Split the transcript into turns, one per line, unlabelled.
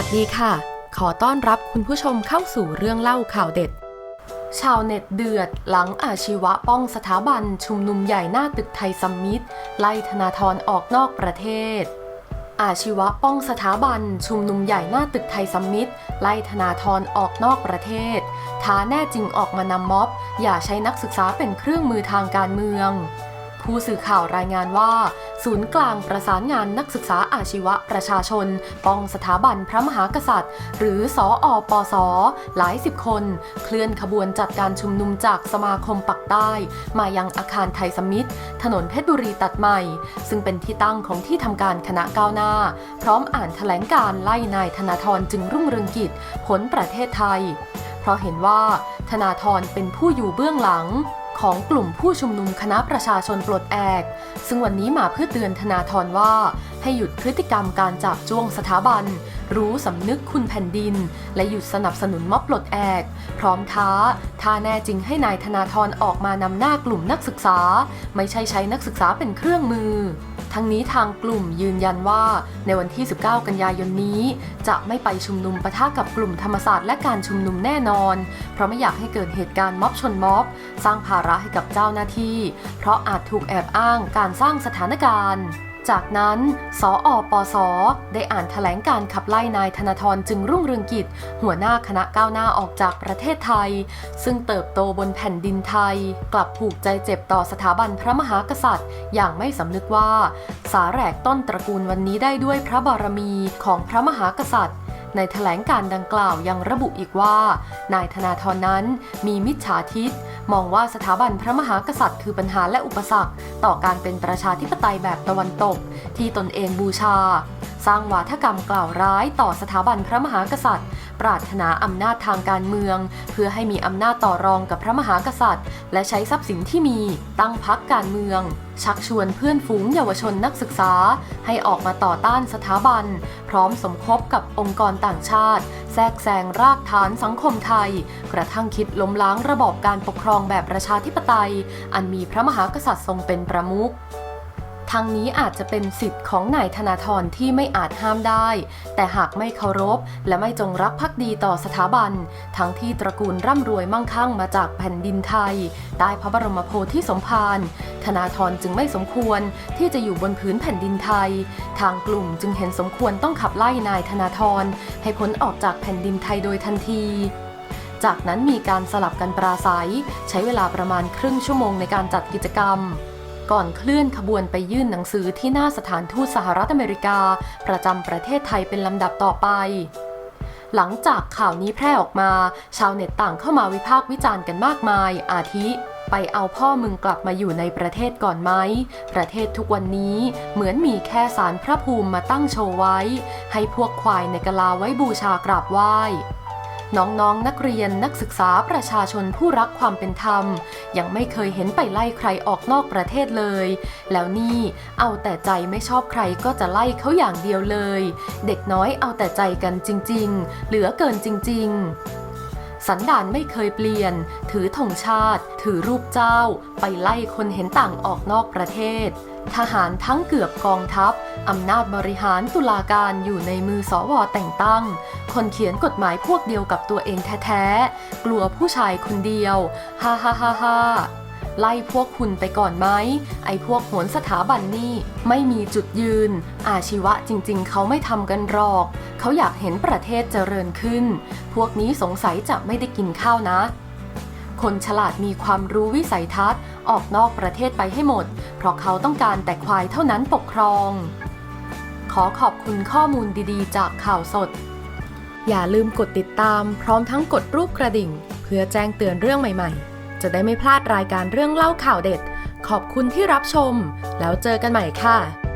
ัสดีค่ะ ขอต้อนรับคุณผู้ชมเข้าสู่เรื่องเล่าข่าวเด็ด ชาวเน็ตเดือดหลังอาชีวะป้องสถาบันชุมนุมใหญ่หน้าตึกไทยซัมมิตไล่ธนาธรออกนอกประเทศ อาชีวะป้องสถาบันชุมนุมใหญ่หน้าตึกไทยซัมมิตไล่ธนาธรออกนอกประเทศ ท้าแน่จริงออกมานำม็อบ อย่าใช้นักศึกษาเป็นเครื่องมือทางการเมือง ผู้สื่อข่าวรายงานว่า ศูนย์กลางประสานงานนักศึกษาอาชีวะประชาชน ป้องสถาบันพระมหากษัตริย์ หรือสออปส หลายสิบคน เคลื่อนขบวนจัดการชุมนุมจากสมาคมปักใต้ มายังอาคารไทยสมิตรถนนเพชรบุรีตัดใหม่ ซึ่งเป็นที่ตั้งของที่ทำการคณะก้าวหน้า พร้อมอ่านแถลงการไล่นายธนาธรจึงรุ่งเรืองกิจผลประเทศไทย เพราะเห็นว่าธนาธรเป็นผู้อยู่เบื้องหลัง ของกลุ่มผู้ชุมนุมคณะประชาชนปลดแอก ซึ่งวันนี้มาเพื่อเตือนธนาธรว่า ให้หยุดพฤติกรรมการจับจ้วงสถาบัน รู้สำนึกคุณแผ่นดิน และหยุดสนับสนุนม็อบปลดแอก พร้อมท้า ถ้าแน่จริงให้นายธนาธรออกมานำหน้ากลุ่มนักศึกษา ไม่ใช่ใช้นักศึกษาเป็นเครื่องมือ ทั้งนี้ทางกลุ่มยืนยันว่า ในวันที่ 19 กันยายนนี้ จะไม่ไปชุมนุมปะทะกับกลุ่มธรรมศาสตร์และการชุมนุมแน่นอน เพราะไม่อยากให้เกิดเหตุการณ์ม็อบชนม็อบ สร้างภาระให้กับเจ้าหน้าที่ เพราะอาจถูกแอบอ้างการสร้างสถานการณ์ จากนั้น สออปสได้อ่านแถลงการขับไล่นายธนาธรจึงรุ่งเรืองกิจ หัวหน้าคณะก้าวหน้าออกจากประเทศไทย ซึ่งเติบโตบนแผ่นดินไทย กลับผูกใจเจ็บต่อสถาบันพระมหากษัตริย์ อย่างไม่สำนึกว่า สาแหรกต้นตระกูลวันนี้ได้ด้วยพระบารมีของพระมหากษัตริย์ในแถลงการดังกล่าวยังระบุอีกว่า นายธนาธรนั้นมีมิจฉาทิฏ มองว่าสถาบันพระมหากษัตริย์คือปัญหาและอุปสรรค ต่อการเป็นประชาธิปไตยแบบตะวันตก ที่ตนเองบูชา สร้างวาทกรรมกล่าวร้ายต่อสถาบันพระมหากษัตริย์ ปรารถนาอำนาจทางการเมือง เพื่อให้มีอำนาจต่อรองกับพระมหากษัตริย์ และใช้ทรัพย์สินที่มีตั้งพักการเมือง ชักชวนเพื่อนฝูงเยาวชนนักศึกษา ให้ออกมาต่อต้านสถาบัน พร้อมสมคบกับองค์กรต่างชาติ แทรกแซงรากฐานสังคมไทย กระทั่งคิดล้มล้างระบอบการปกครองแบบประชาธิปไตย อันมีพระมหากษัตริย์ทรงเป็นประมุข ทั้งนี้อาจจะเป็นสิทธิ์ของนายธนาธรที่ไม่อาจห้ามได้ แต่หากไม่เคารพ และไม่จงรักภักดีต่อสถาบัน ทั้งที่ตระกูลร่ำรวยมั่งคั่งมาจากแผ่นดินไทยได้พระบรมโพธิสมภารธนาธรจึงไม่สมควรที่จะอยู่บนพื้นแผ่นดินไทย ทางกลุ่มจึงเห็นสมควรต้องขับไล่นายธนาธรให้พ้นออกจากแผ่นดินไทยโดยทันทีจากนั้นมีการสลับกันปราศัย ใช้เวลาประมาณครึ่งชั่วโมงในการจัดกิจกรรม ก่อนเคลื่อนขบวนไปยื่นหนังสือที่หน้าสถานทูตสหรัฐอเมริกา ประจำประเทศไทยเป็นลำดับต่อไป หลังจากข่าวนี้แพร่ออกมา ชาวเน็ตต่างเข้ามาวิพากษ์วิจารณ์กันมากมาย อาทิ ไปเอาพ่อมึงกลับมาอยู่ในประเทศก่อนไหม ประเทศทุกวันนี้เหมือนมีแค่สารพระภูมิมาตั้งโชว์ไว้ ให้พวกควายในกะลาไว้บูชากราบไหว้ น้องๆนนักเรียนนักศึกษาประชาชนผู้รักความเป็นธรรม ยังไม่เคยเห็นไปไล่ใครออกนอกประเทศเลย แล้วนี่เอาแต่ใจไม่ชอบใครก็จะไล่เขาอย่างเดียวเลย เด็กน้อยเอาแต่ใจกันจริง ๆ เหลือเกินจริง ๆสันดานไม่เคยเปลี่ยน ถือธงชาติ ถือรูปเจ้า ไปไล่คนเห็นต่างออกนอกประเทศ ทหารทั้งเกือบกองทัพ อำนาจบริหารตุลาการอยู่ในมือสวแต่งตั้ง คนเขียนกฎหมายพวกเดียวกับตัวเองแท้ๆ กลัวผู้ชายคนเดียว ฮ่าฮ่าฮ่าฮ่าไล่พวกคุณไปก่อนไหม ไอ้พวกโหนสถาบันนี่ไม่มีจุดยืน อาชีวะจริงๆ เขาไม่ทำกันหรอก เขาอยากเห็นประเทศเจริญขึ้น พวกนี้สงสัยจะไม่ได้กินข้าวนะ คนฉลาดมีความรู้วิสัยทัศน์ ออกนอกประเทศไปให้หมด เพราะเขาต้องการแต่ควายเท่านั้นปกครอง ขอขอบคุณข้อมูลดีๆ จากข่าวสด อย่าลืมกดติดตาม พร้อมทั้งกดรูปกระดิ่ง เพื่อแจ้งเตือนเรื่องใหม่ๆ จะได้ไม่พลาดรายการเรื่องเล่าข่าวเด็ด ขอบคุณที่รับชม แล้วเจอกันใหม่ค่ะ